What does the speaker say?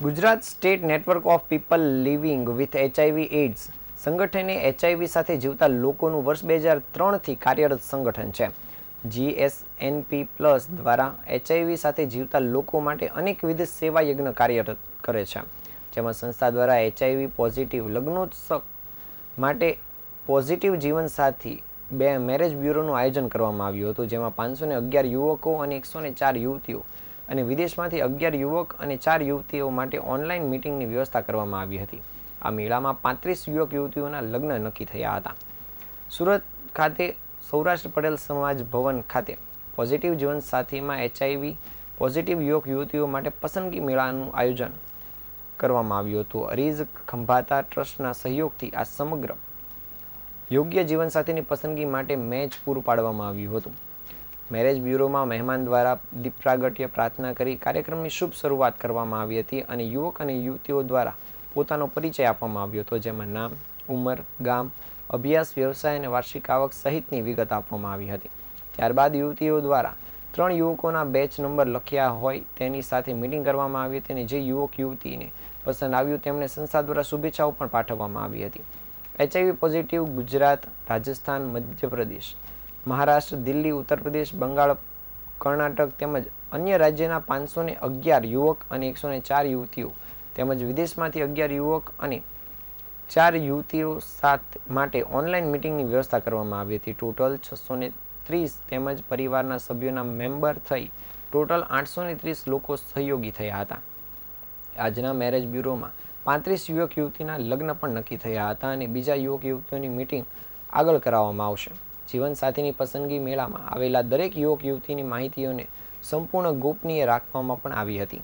Gujarat state network of people living with HIV AIDS સંગઠને HIV સાથે જીવતા લોકોનું વર્ષ બે હજાર ત્રણથી કાર્યરત સંગઠન છે. જીએસએનપી પ્લસ દ્વારા એચઆઈવી સાથે જીવતા લોકો માટે અનેકવિધ સેવા યજ્ઞ કાર્યરત કરે છે. જેમાં સંસ્થા દ્વારા એચઆઈવી પોઝિટિવ લગ્નોત્સવ માટે પોઝિટિવ જીવનસાથી બે મેરેજ બ્યુરોનું આયોજન કરવામાં આવ્યું હતું. જેમાં પાંચસો અગિયાર યુવકો અને એકસો ચાર યુવતીઓ અને વિદેશમાંથી અગિયાર યુવક અને ચાર યુવતીઓ માટે ઓનલાઈન મિટિંગની વ્યવસ્થા કરવામાં આવી હતી. આ મેળામાં પાંત્રીસ યુવક યુવતીઓના લગ્ન નક્કી થયા હતા. સુરત ખાતે સૌરાષ્ટ્ર પટેલ સમાજ ભવન ખાતે પોઝિટિવ જીવનસાથીમાં એચઆઈવી પોઝિટિવ યુવક યુવતીઓ માટે પસંદગી મેળાનું આયોજન કરવામાં આવ્યું હતું. અરીઝ ખંભાતા ટ્રસ્ટના સહયોગથી આ સમગ્ર યોગ્ય જીવનસાથીની પસંદગી માટે મેચ પૂરું પાડવામાં આવ્યું હતું. મેરેજ બ્યુરોમાં મહેમાન દ્વારા દીપ પ્રાગટ્ય પ્રાર્થના કરી કાર્યક્રમની શુભ શરૂઆત કરવામાં આવી હતી અને યુવક અને યુવતીઓ દ્વારા પોતાનો પરિચય આપવામાં આવ્યો હતો, જેમાં નામ, ઉંમર, ગામ, અભ્યાસ, વ્યવસાય અને વાર્ષિક આવક સહિતની વિગત આપવામાં આવી હતી. ત્યારબાદ યુવતીઓ દ્વારા ત્રણ યુવકોના બેચ નંબર લખ્યા હોય તેની સાથે મિટિંગ કરવામાં આવી હતી અને જે યુવક યુવતીને પસંદ આવ્યું તેમણે સંસ્થા દ્વારા શુભેચ્છાઓ પણ પાઠવવામાં આવી હતી. એચઆઈવી પોઝિટિવ ગુજરાત, રાજસ્થાન, મધ્યપ્રદેશ મહારાષ્ટ્ર, દિલ્હી, ઉત્તર પ્રદેશ, બંગાળ, કર્ણાટક તેમજ અન્ય રાજ્યના પાંચસો ને અગિયાર યુવક અને એકસો ને ચાર યુવતીઓ તેમજ વિદેશમાંથી અગિયાર યુવક અને ચાર યુવતીઓ સાથ માટે ઓનલાઈન મિટિંગની વ્યવસ્થા કરવામાં આવી હતી. ટોટલ છસો ને ત્રીસ તેમજ પરિવારના સભ્યોના મેમ્બર થઈ ટોટલ આઠસો ને ત્રીસ લોકો સહયોગી થયા હતા. આજના મેરેજ બ્યુરોમાં પાંત્રીસ યુવક યુવતીના લગ્ન પણ નક્કી થયા હતા અને બીજા યુવક યુવતીઓની મિટિંગ આગળ કરાવવામાં આવશે. જીવનસાથીની પસંદગી મેળામાં આવેલા દરેક યુવક યુવતીની માહિતીઓને સંપૂર્ણ ગોપનીય રાખવામાં પણ આવી હતી.